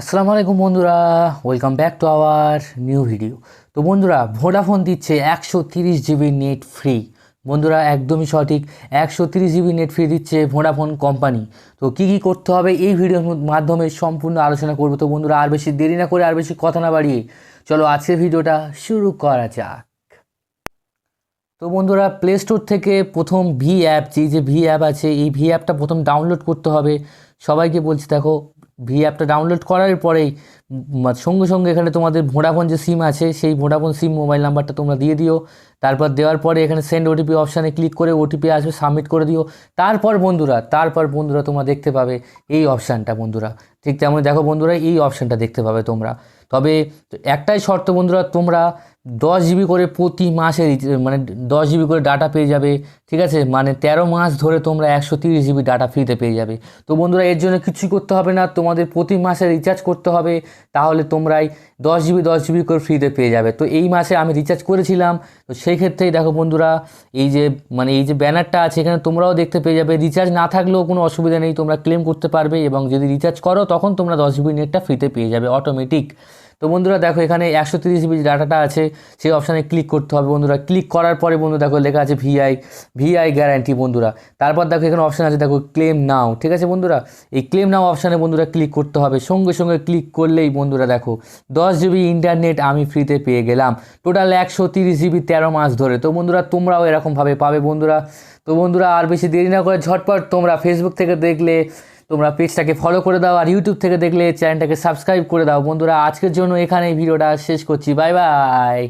আসসালামু আলাইকুম বন্ধুরা welcome back to our new video তো বন্ধুরা ভোডাফোন দিচ্ছে একশো তিরিশ জিবি নেট ফ্রি বন্ধুরা, একদমই সঠিক, একশো তিরিশ জিবি নেট ফ্রি দিচ্ছে ভোডাফোন কোম্পানি তো কী কী করতে হবে এই ভিডিওর মাধ্যমে সম্পূর্ণ আলোচনা করব। তো বন্ধুরা, আর বেশি দেরি না করে, আর বেশি কথা না বাড়িয়ে চলো আজকের ভিডিওটা শুরু করা যাক। তো বন্ধুরা প্লে স্টোর থেকে প্রথম ভি অ্যাপ যে যে ভি অ্যাপ আছে, এই ভি অ্যাপটা প্রথম ডাউনলোড করতে হবে। সবাইকে বলছি, দেখো ভি অ্যাপটা ডাউনলোড করার পরেই সঙ্গে সঙ্গে এখানে তোমাদের ভোডাফোন যে সিম আছে, সেই ভোডাফোন সিম মোবাইল নাম্বারটা তোমরা দিয়ে দিও। তারপর দেওয়ার পরে এখানে সেন্ড ওটিপি অপশানে ক্লিক করে ওটিপি আসবে সাবমিট করে দিও। তারপর বন্ধুরা তারপর বন্ধুরা তোমরা দেখতে পাবে এই অপশানটা বন্ধুরা। ঠিক তেমন দেখো বন্ধুরা, এই অপশানটা দেখতে পাবে তোমরা। তবে একটাই শর্ত বন্ধুরা, তোমরা দশ জিবি করে প্রতি মাসে মানে দশ জিবি করে ডাটা পেয়ে যাবে, ঠিক আছে? মানে তেরো মাস ধরে তোমরা একশো তিরিশ জিবি ডাটা ফ্রিতে পেয়ে যাবে। তো বন্ধুরা, এর জন্য কিছুই করতে হবে না। তোমাদের প্রতি মাসে রিচার্জ করতে হবে। তাহলে তোমরাই দশ জিবি দশ জিবি করে ফ্রিতে পেয়ে যাবে। তো এই মাসে আমি রিচার্জ করেছিলাম। তো সেই ক্ষেত্রেই দেখো বন্ধুরা, এই যে মানে এই যে ব্যানারটা আছে এখানে তোমরাও দেখতে পেয়ে যাবে। রিচার্জ না থাকলেও কোনো অসুবিধা নেই, তোমরা ক্লেম করতে পারবে এবং যদি রিচার্জ করো, তখন তোমরা দশ জিবি নেটটা ফ্রিতে পেয়ে যাবে অটোমেটিক তো বন্ধুরা দেখো এখানে একশো তিরিশ জিবি ডাটাটা আছে, সেই অপশানে ক্লিক করতে হবে বন্ধুরা। ক্লিক করার পরে বন্ধু দেখো লেখা আছে ভিআই ভিআই গ্যারান্টি বন্ধুরা। তারপর দেখো এখানে অপশান আছে দেখো ক্লেম নাও ঠিক আছে বন্ধুরা? এই ক্লেম নাও অপশানে বন্ধুরা ক্লিক করতে হবে। সঙ্গে সঙ্গে ক্লিক করলেই বন্ধুরা দেখো, দশ জিবি ইন্টারনেট আমি ফ্রিতে পেয়ে গেলাম। টোটাল একশো তিরিশ জিবি তেরো মাস ধরে। তো বন্ধুরা তোমরাও এরকমভাবে পাবে বন্ধুরা। তো বন্ধুরা আর বেশি দেরি না করে ঝটপট তোমরা ফেসবুক থেকে দেখলে তোমরা পেজটাকে ফলো করে দাও, আর ইউটিউব থেকে দেখলে চ্যানেলটাকে সাবস্ক্রাইব করে দাও। বন্ধুরা, আজকের জন্য এখানে ভিডিওটা শেষ করছি। Bye bye